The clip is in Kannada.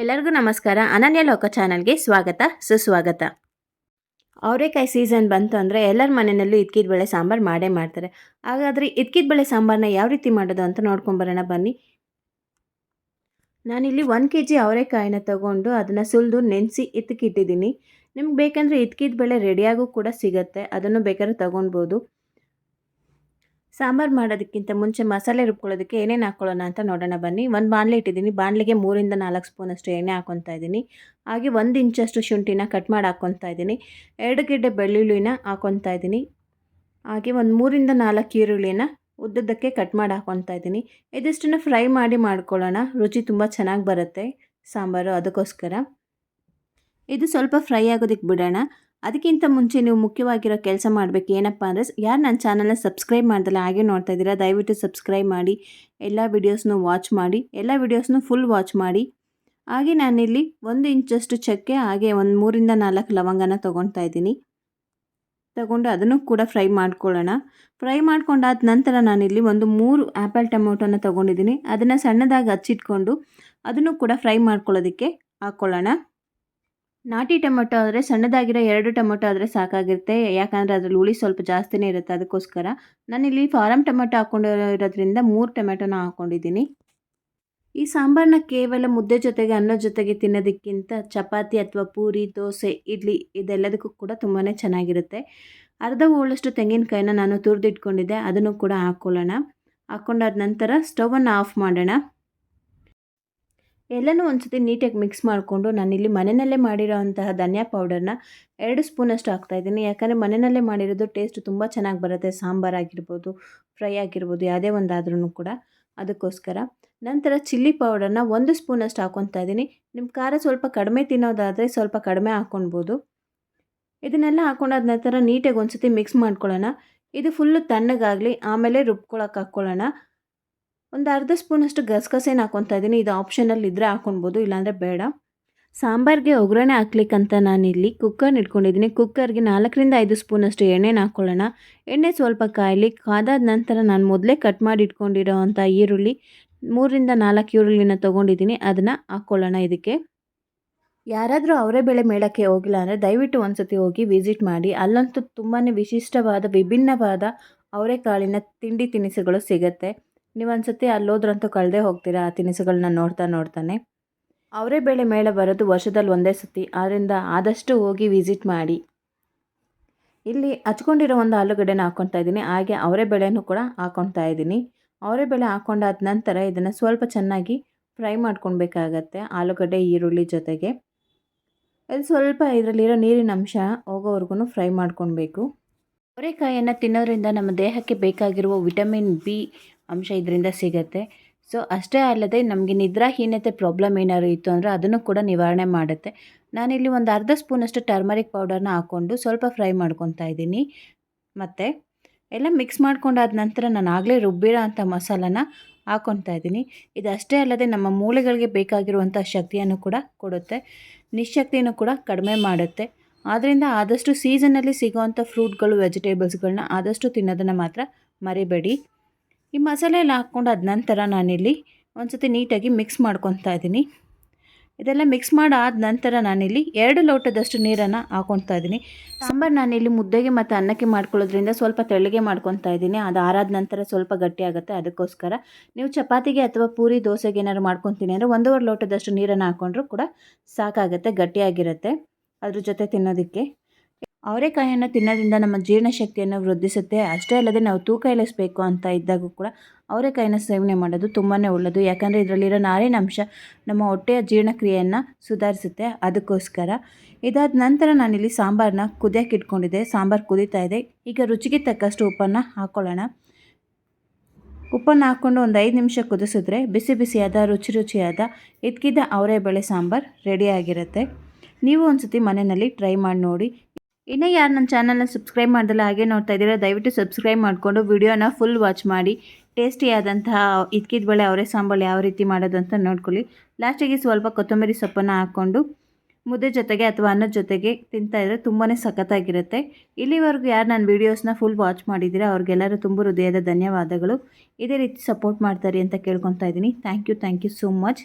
ಎಲ್ಲರಿಗೂ ನಮಸ್ಕಾರ. ಅನನ್ಯ ಲೋಕ ಚಾನಲ್ಗೆ ಸ್ವಾಗತ, ಸುಸ್ವಾಗತ. ಅವರೆಕಾಯಿ ಸೀಸನ್ ಬಂತು ಅಂದರೆ ಎಲ್ಲರ ಮನೆಯಲ್ಲೂ ಇದ್ಕಿದ ಬೇಳೆ ಸಾಂಬಾರು ಮಾಡೇ ಮಾಡ್ತಾರೆ. ಹಾಗಾದರೆ ಇದ್ಕಿದ ಬೇಳೆ ಸಾಂಬಾರನ್ನ ಯಾವ ರೀತಿ ಮಾಡೋದು ಅಂತ ನೋಡ್ಕೊಂಬರೋಣ ಬನ್ನಿ. ನಾನಿಲ್ಲಿ ಒಂದು ಕೆ ಜಿ ಅವರೆಕಾಯಿನ ತಗೊಂಡು ಅದನ್ನು ಸುಲಿದು, ನೆನೆಸಿ ಇದ್ದಕ್ಕಿಟ್ಟಿದ್ದೀನಿ ನಿಮ್ಗೆ ಬೇಕಂದರೆ ಇದ್ಕಿದ ಬೇಳೆ ರೆಡಿಯಾಗೂ ಕೂಡ ಸಿಗುತ್ತೆ. ಅದನ್ನು ಬೇಕಾದ್ರೆ ತೊಗೊಳ್ಬೋದು ಸಾಂಬಾರು ಮಾಡೋದಕ್ಕಿಂತ ಮುಂಚೆ ಮಸಾಲೆ ರುಬ್ಕೊಳ್ಳೋದಕ್ಕೆ ಏನೇನು ಹಾಕ್ಕೊಳ್ಳೋಣ ಅಂತ ನೋಡೋಣ ಬನ್ನಿ. ಒಂದು ಬಾಣಲೆ ಇಟ್ಟಿದ್ದೀನಿ. ಬಾಣಲೆಗೆ ಮೂರಿಂದ ನಾಲ್ಕು ಸ್ಪೂನಷ್ಟು ಎಣ್ಣೆ ಹಾಕ್ಕೊತಾ ಇದ್ದೀನಿ. ಹಾಗೆ ಒಂದು ಇಂಚಷ್ಟು ಶುಂಠಿನ ಕಟ್ ಮಾಡಿ ಹಾಕ್ಕೊತಾ ಇದ್ದೀನಿ. ಎರಡು ಗಿಡ್ಡೆ ಬೆಳ್ಳುಳ್ಳಿನ ಹಾಕ್ಕೊತಾ ಇದ್ದೀನಿ. ಹಾಗೆ ಒಂದು ಮೂರಿಂದ ನಾಲ್ಕು ಈರುಳ್ಳಿನ ಉದ್ದದ್ದಕ್ಕೆ ಕಟ್ ಮಾಡಿ ಹಾಕ್ಕೊತಾ ಇದ್ದೀನಿ. ಇದಿಷ್ಟನ್ನು ಫ್ರೈ ಮಾಡಿ ಮಾಡ್ಕೊಳ್ಳೋಣ. ರುಚಿ ತುಂಬ ಚೆನ್ನಾಗಿ ಬರುತ್ತೆ ಸಾಂಬಾರು. ಅದಕ್ಕೋಸ್ಕರ. ಇದು ಸ್ವಲ್ಪ ಫ್ರೈ ಆಗೋದಕ್ಕೆ ಬಿಡೋಣ. ಅದಕ್ಕಿಂತ ಮುಂಚೆ ನೀವು ಮುಖ್ಯವಾಗಿರೋ ಕೆಲಸ ಮಾಡಬೇಕು ಏನಪ್ಪ ಅಂದರೆ, ಯಾರು ನನ್ನ ಚಾನಲ್ನ ಸಬ್ಸ್ಕ್ರೈಬ್ ಮಾಡ್ದಲ್ಲ ಹಾಗೆ ನೋಡ್ತಾ ಇದ್ದೀರಾ, ದಯವಿಟ್ಟು ಸಬ್ಸ್ಕ್ರೈಬ್ ಮಾಡಿ, ಎಲ್ಲ ವಿಡಿಯೋಸ್ನು ವಾಚ್ ಮಾಡಿ, ಎಲ್ಲ ವಿಡಿಯೋಸ್ನು ಫುಲ್ ವಾಚ್ ಮಾಡಿ. ಹಾಗೆ ನಾನಿಲ್ಲಿ ಒಂದು ಇಂಚಷ್ಟು ಚಕ್ಕೆ, ಹಾಗೆ ಒಂದು ಮೂರಿಂದ ನಾಲ್ಕು ಲವಂಗನ ತೊಗೊಳ್ತಾ ಇದ್ದೀನಿ. ತಗೊಂಡು ಅದನ್ನು ಕೂಡ ಫ್ರೈ ಮಾಡ್ಕೊಳ್ಳೋಣ. ಫ್ರೈ ಮಾಡ್ಕೊಂಡಾದ ನಂತರ ನಾನಿಲ್ಲಿ ಒಂದು ಮೂರು ಆ್ಯಪಲ್ ಟೊಮೊಟೊನ ತೊಗೊಂಡಿದ್ದೀನಿ. ಅದನ್ನು ಸಣ್ಣದಾಗಿ ಹಚ್ಚಿಟ್ಕೊಂಡು ಅದನ್ನು ಕೂಡ ಫ್ರೈ ಮಾಡ್ಕೊಳ್ಳೋದಕ್ಕೆ ಹಾಕ್ಕೊಳ್ಳೋಣ. ನಾಟಿ ಟೊಮೊಟೊ ಆದರೆ ಸಣ್ಣದಾಗಿರೋ ಎರಡು ಟೊಮೊಟೊ ಆದರೆ ಸಾಕಾಗಿರುತ್ತೆ. ಯಾಕಂದರೆ ಅದರಲ್ಲಿ ಹುಳಿ ಸ್ವಲ್ಪ ಜಾಸ್ತಿನೇ ಇರುತ್ತೆ ಅದಕ್ಕೋಸ್ಕರ. ನಾನಿಲ್ಲಿ ಫಾರಮ್ ಟೊಮೊಟೊ ಹಾಕ್ಕೊಂಡಿರೋದ್ರಿಂದ ಮೂರು ಟೊಮೆಟೊನ ಹಾಕ್ಕೊಂಡಿದ್ದೀನಿ ಈ ಸಾಂಬಾರನ್ನ ಕೇವಲ ಮುದ್ದೆ ಜೊತೆಗೆ, ಅನ್ನ ಜೊತೆಗೆ ತಿನ್ನೋದಕ್ಕಿಂತ ಚಪಾತಿ ಅಥವಾ ಪೂರಿ, ದೋಸೆ, ಇಡ್ಲಿ ಇದೆಲ್ಲದಕ್ಕೂ ಕೂಡ ತುಂಬಾ ಚೆನ್ನಾಗಿರುತ್ತೆ. ಅರ್ಧ ಹೋಳಷ್ಟು ತೆಂಗಿನಕಾಯಿನ ನಾನು ತುರಿದಿಟ್ಕೊಂಡಿದ್ದೆ, ಅದನ್ನು ಕೂಡ ಹಾಕ್ಕೊಳ್ಳೋಣ ಹಾಕ್ಕೊಂಡಾದ ನಂತರ ಸ್ಟವನ್ನು ಆಫ್ ಮಾಡೋಣ. ಎಲ್ಲನೂ ಒಂದು ನೀಟಾಗಿ ಮಿಕ್ಸ್ ಮಾಡಿಕೊಂಡು ನಾನಿಲ್ಲಿ ಮನೆಯಲ್ಲೇ ಮಾಡಿರೋವಂತಹ ಧನಿಯಾ ಪೌಡರ್ನ ಎರಡು ಸ್ಪೂನಷ್ಟು ಹಾಕ್ತಾಯಿದ್ದೀನಿ ಯಾಕಂದರೆ ಮನೆಯಲ್ಲೇ ಮಾಡಿರೋದು ಟೇಸ್ಟ್ ತುಂಬ ಚೆನ್ನಾಗಿ ಬರುತ್ತೆ. ಸಾಂಬಾರ್ ಆಗಿರ್ಬೋದು ಫ್ರೈ ಆಗಿರ್ಬೋದು, ಯಾವುದೇ ಒಂದಾದ್ರೂ ಕೂಡ. ಅದಕ್ಕೋಸ್ಕರ ನಂತರ ಚಿಲ್ಲಿ ಪೌಡರ್ನ ಒಂದು ಸ್ಪೂನಷ್ಟು ಹಾಕ್ಕೊತಾ ಇದ್ದೀನಿ. ನಿಮ್ಮ ಖಾರ ಸ್ವಲ್ಪ ಕಡಿಮೆ ತಿನ್ನೋದಾದರೆ ಸ್ವಲ್ಪ ಕಡಿಮೆ ಹಾಕ್ಕೊಳ್ಬೋದು ಇದನ್ನೆಲ್ಲ ಹಾಕ್ಕೊಂಡಾದ ನಂತರ ನೀಟಾಗಿ ಒಂದು ಮಿಕ್ಸ್ ಮಾಡ್ಕೊಳ್ಳೋಣ. ಇದು ಫುಲ್ಲು ತಣ್ಣಗಾಗಲಿ, ಆಮೇಲೆ ರುಬ್ಕೊಳಕ್ಕೆ ಹಾಕ್ಕೊಳ್ಳೋಣ. ಒಂದು ಅರ್ಧ ಸ್ಪೂನಷ್ಟು ಗಸಗಸೆನ ಹಾಕ್ಕೊತಾ ಇದ್ದೀನಿ. ಇದು ಆಪ್ಷನಲ್ಲಿ ಇದ್ದರೆ ಹಾಕ್ಕೊಳ್ಬೋದು ಇಲ್ಲಾಂದರೆ ಬೇಡ. ಸಾಂಬಾರಿಗೆ ಒಗ್ಗರಣೆ ಹಾಕ್ಲಿಕ್ಕಂತ ನಾನಿಲ್ಲಿ ಕುಕ್ಕರ್ ಇಟ್ಕೊಂಡಿದ್ದೀನಿ. ಕುಕ್ಕರ್ಗೆ ನಾಲ್ಕರಿಂದ ಐದು ಸ್ಪೂನಷ್ಟು ಎಣ್ಣೆನ ಹಾಕ್ಕೊಳ್ಳೋಣ ಎಣ್ಣೆ ಸ್ವಲ್ಪ ಕಾಯಲಿ, ಕಾದಾದ ನಂತರ ನಾನು ಮೊದಲೇ ಕಟ್ ಮಾಡಿ ಇಟ್ಕೊಂಡಿರೋ ಅಂಥ ಈರುಳ್ಳಿ, ಮೂರರಿಂದ ನಾಲ್ಕು ಈರುಳ್ಳಿನ ತೊಗೊಂಡಿದ್ದೀನಿ. ಅದನ್ನು ಹಾಕ್ಕೊಳ್ಳೋಣ ಇದಕ್ಕೆ. ಯಾರಾದರೂ ಅವರೇ ಬೆಳೆ ಮೇಳಕ್ಕೆ ಹೋಗಿಲ್ಲ ಅಂದರೆ ದಯವಿಟ್ಟು ಒಂದು ಸತಿ ಹೋಗಿ ವಿಸಿಟ್ ಮಾಡಿ. ಅಲ್ಲಂತೂ ತುಂಬಾ ವಿಶಿಷ್ಟವಾದ, ವಿಭಿನ್ನವಾದ ಅವರೆಕಾಳಿನ ತಿಂಡಿ ತಿನಿಸುಗಳು ಸಿಗುತ್ತೆ. ನೀವು ಅನ್ಸುತ್ತೆ ಅಲ್ಲೋದ್ರಂತೂ ಕಳೆದೇ ಹೋಗ್ತೀರಾ? ಆ ತಿನಿಸುಗಳನ್ನ ನೋಡ್ತಾ ನೋಡ್ತಾನೆ. ಅವರೇ ಬೆಳೆ ಮೇಳ ಬರೋದು ವರ್ಷದಲ್ಲಿ ಒಂದೇ ಸತಿ. ಆದ್ದರಿಂದ ಆದಷ್ಟು ಹೋಗಿ ವಿಸಿಟ್ ಮಾಡಿ. ಇಲ್ಲಿ ಹಚ್ಕೊಂಡಿರೋ ಒಂದು ಆಲೂಗಡ್ಡೆನ ಹಾಕ್ಕೊತಾ ಇದ್ದೀನಿ. ಹಾಗೆ ಅವರೇ ಬೇಳೆನೂ ಕೂಡ ಹಾಕ್ಕೊತಾ ಇದ್ದೀನಿ. ಅವರೇ ಬೆಳೆ ಹಾಕ್ಕೊಂಡಾದ ನಂತರ ಇದನ್ನು ಸ್ವಲ್ಪ ಚೆನ್ನಾಗಿ ಫ್ರೈ ಮಾಡ್ಕೊಳ್ಬೇಕಾಗತ್ತೆ ಆಲೂಗಡ್ಡೆ, ಈರುಳ್ಳಿ ಜೊತೆಗೆ. ಇದು ಸ್ವಲ್ಪ ಇದರಲ್ಲಿರೋ ನೀರಿನ ಅಂಶ ಹೋಗೋವರೆಗೂ ಫ್ರೈ ಮಾಡ್ಕೊಳ್ಬೇಕು. ಅವರೆಕಾಯನ್ನು ತಿನ್ನೋದ್ರಿಂದ ನಮ್ಮ ದೇಹಕ್ಕೆ ಬೇಕಾಗಿರುವ ವಿಟಮಿನ್ ಬಿ ಅಂಶ ಇದರಿಂದ ಸಿಗುತ್ತೆ. ಸೊ ಅಷ್ಟೇ ಅಲ್ಲದೆ ನಮಗೆ ನಿದ್ರಾಹೀನತೆ ಪ್ರಾಬ್ಲಮ್ ಏನಾದ್ರು ಇತ್ತು ಅಂದರೆ ಅದನ್ನು ಕೂಡ ನಿವಾರಣೆ ಮಾಡುತ್ತೆ. ನಾನಿಲ್ಲಿ ಒಂದು ಅರ್ಧ ಸ್ಪೂನಷ್ಟು ಟರ್ಮರಿಕ್ ಪೌಡರ್ನ ಹಾಕ್ಕೊಂಡು ಸ್ವಲ್ಪ ಫ್ರೈ ಮಾಡ್ಕೊತಾ ಇದ್ದೀನಿ. ಮತ್ತು ಎಲ್ಲ ಮಿಕ್ಸ್ ಮಾಡ್ಕೊಂಡಾದ ನಂತರ ನಾನು ಆಗಲೇ ರುಬ್ಬಿರೋ ಅಂಥ ಮಸಾಲನ ಹಾಕ್ಕೊತಾ ಇದ್ದೀನಿ. ಅಷ್ಟೇ ಅಲ್ಲದೆ ನಮ್ಮ ಮೂಳೆಗಳಿಗೆ ಬೇಕಾಗಿರುವಂಥ ಶಕ್ತಿಯನ್ನು ಕೂಡ ಕೊಡುತ್ತೆ. ನಿಶಕ್ತಿಯನ್ನು ಕೂಡ ಕಡಿಮೆ ಮಾಡುತ್ತೆ. ಆದ್ದರಿಂದ ಆದಷ್ಟು ಸೀಸನಲ್ಲಿ ಸಿಗೋವಂಥ ಫ್ರೂಟ್ಗಳು ವೆಜಿಟೇಬಲ್ಸ್ಗಳನ್ನ ಆದಷ್ಟು ತಿನ್ನೋದನ್ನು ಮಾತ್ರ ಮರಿಬೇಡಿ. ಈ ಮಸಾಲೆ ಎಲ್ಲ ಹಾಕ್ಕೊಂಡು ಅದ ನಂತರ ನಾನಿಲ್ಲಿ ಒಂದು ಸತಿ ನೀಟಾಗಿ ಮಿಕ್ಸ್ ಮಾಡ್ಕೊತಾ ಇದ್ದೀನಿ. ಇದೆಲ್ಲ ಮಿಕ್ಸ್ ಮಾಡಾದ ನಂತರ ನಾನಿಲ್ಲಿ ಎರಡು ಲೋಟದಷ್ಟು ನೀರನ್ನು ಹಾಕ್ಕೊತಾ ಇದ್ದೀನಿ. ಸಾಂಬಾರು ನಾನಿಲ್ಲಿ ಮುದ್ದೆಗೆ ಮತ್ತು ಅನ್ನಕ್ಕೆ ಮಾಡ್ಕೊಳ್ಳೋದ್ರಿಂದ ಸ್ವಲ್ಪ ತೆಳ್ಳಗೆ ಮಾಡ್ಕೊತಾ ಇದ್ದೀನಿ. ಅದು ಆರಾದ ನಂತರ ಸ್ವಲ್ಪ ಗಟ್ಟಿ ಆಗುತ್ತೆ, ಅದಕ್ಕೋಸ್ಕರ. ನೀವು ಚಪಾತಿಗೆ ಅಥವಾ ಪೂರಿ, ದೋಸೆಗೆ ಏನಾದ್ರು ಮಾಡ್ಕೊತೀನಿ ಅಂದರೆ ಒಂದೂವರೆ ಲೋಟದಷ್ಟು ನೀರನ್ನು ಹಾಕ್ಕೊಂಡ್ರೂ ಕೂಡ ಸಾಕಾಗುತ್ತೆ, ಗಟ್ಟಿಯಾಗಿರುತ್ತೆ. ಅದ್ರ ಜೊತೆ ತಿನ್ನೋದಕ್ಕೆ. ಅವರೆಕಾಯನ್ನು ತಿನ್ನೋದ್ರಿಂದ ನಮ್ಮ ಜೀರ್ಣಶಕ್ತಿಯನ್ನು ವೃದ್ಧಿಸುತ್ತೆ. ಅಷ್ಟೇ ಅಲ್ಲದೆ ನಾವು ತೂಕ ಇಳಿಸಬೇಕು ಅಂತ ಇದ್ದಾಗ ಕೂಡ ಅವರೆಕಾಯನ್ನು ಸೇವನೆ ಮಾಡೋದು ತುಂಬಾ ಒಳ್ಳೆಯದು ಯಾಕಂದರೆ ಇದರಲ್ಲಿರೋ ನಾರಿನಾಂಶ ನಮ್ಮ ಹೊಟ್ಟೆಯ ಜೀರ್ಣಕ್ರಿಯೆಯನ್ನು ಸುಧಾರಿಸುತ್ತೆ. ಅದಕ್ಕೋಸ್ಕರ ಇದಾದ ನಂತರ ನಾನಿಲ್ಲಿ ಸಾಂಬಾರನ್ನ ಕುದಿಯೋಕೆ ಇಟ್ಕೊಂಡಿದ್ದೆ. ಸಾಂಬಾರು ಕುದೀತಾ ಇದೆ. ಈಗ ರುಚಿಗೆ ತಕ್ಕಷ್ಟು ಉಪ್ಪನ್ನು ಹಾಕ್ಕೊಳ್ಳೋಣ ಉಪ್ಪನ್ನು ಹಾಕ್ಕೊಂಡು ಒಂದು ಐದು ನಿಮಿಷ ಕುದಿಸಿದ್ರೆ ಬಿಸಿ ಬಿಸಿಯಾದ, ರುಚಿ ರುಚಿಯಾದ, ಇದ್ಕಿದ್ದ ಅವರೇ ಬೇಳೆ ಸಾಂಬಾರು ರೆಡಿಯಾಗಿರುತ್ತೆ ನೀವು ಒಂದು ಸತಿ ಮನೆಯಲ್ಲಿ ಟ್ರೈ ಮಾಡಿ ನೋಡಿ. ಇನ್ನೂ ಯಾರು ನನ್ನ ಚಾನಲ್ನ ಸಬ್ಸ್ಕ್ರೈಬ್ ಮಾಡ್ದಲ್ಲ ಹಾಗೆ ನೋಡ್ತಾ ಇದ್ದೀರಾ, ದಯವಿಟ್ಟು ಸಬ್ಸ್ಕ್ರೈಬ್ ಮಾಡಿಕೊಂಡು ವಿಡಿಯೋನ ಫುಲ್ ವಾಚ್ ಮಾಡಿ. ಟೇಸ್ಟಿಯಾದಂತಹ ಇದ್ಕಿದ ಬಳೆ, ಅವರೇ ಸಾಂಬಾರು ಯಾವ ರೀತಿ ಮಾಡೋದು ಅಂತ ನೋಡ್ಕೊಳ್ಳಿ. ಲಾಸ್ಟಿಗೆ ಸ್ವಲ್ಪ ಕೊತ್ತಂಬರಿ ಸೊಪ್ಪನ್ನು ಹಾಕ್ಕೊಂಡು ಮುದ್ದೆ ಜೊತೆಗೆ ಅಥವಾ ಅನ್ನದ ಜೊತೆಗೆ ತಿಂತಾ ಇದ್ರೆ ತುಂಬಾ ಸಖತ್ತಾಗಿರುತ್ತೆ. ಇಲ್ಲಿವರೆಗೂ ಯಾರು ನನ್ನ ವೀಡಿಯೋಸ್ನ ಫುಲ್ ವಾಚ್ ಮಾಡಿದ್ದೀರಾ, ಅವ್ರಿಗೆಲ್ಲರೂ ತುಂಬ ಹೃದಯದ ಧನ್ಯವಾದಗಳು. ಇದೇ ರೀತಿ ಸಪೋರ್ಟ್ ಮಾಡ್ತಾರೆ ಅಂತ ಕೇಳ್ಕೊತಾ ಇದ್ದೀನಿ. Thank you thank you so much.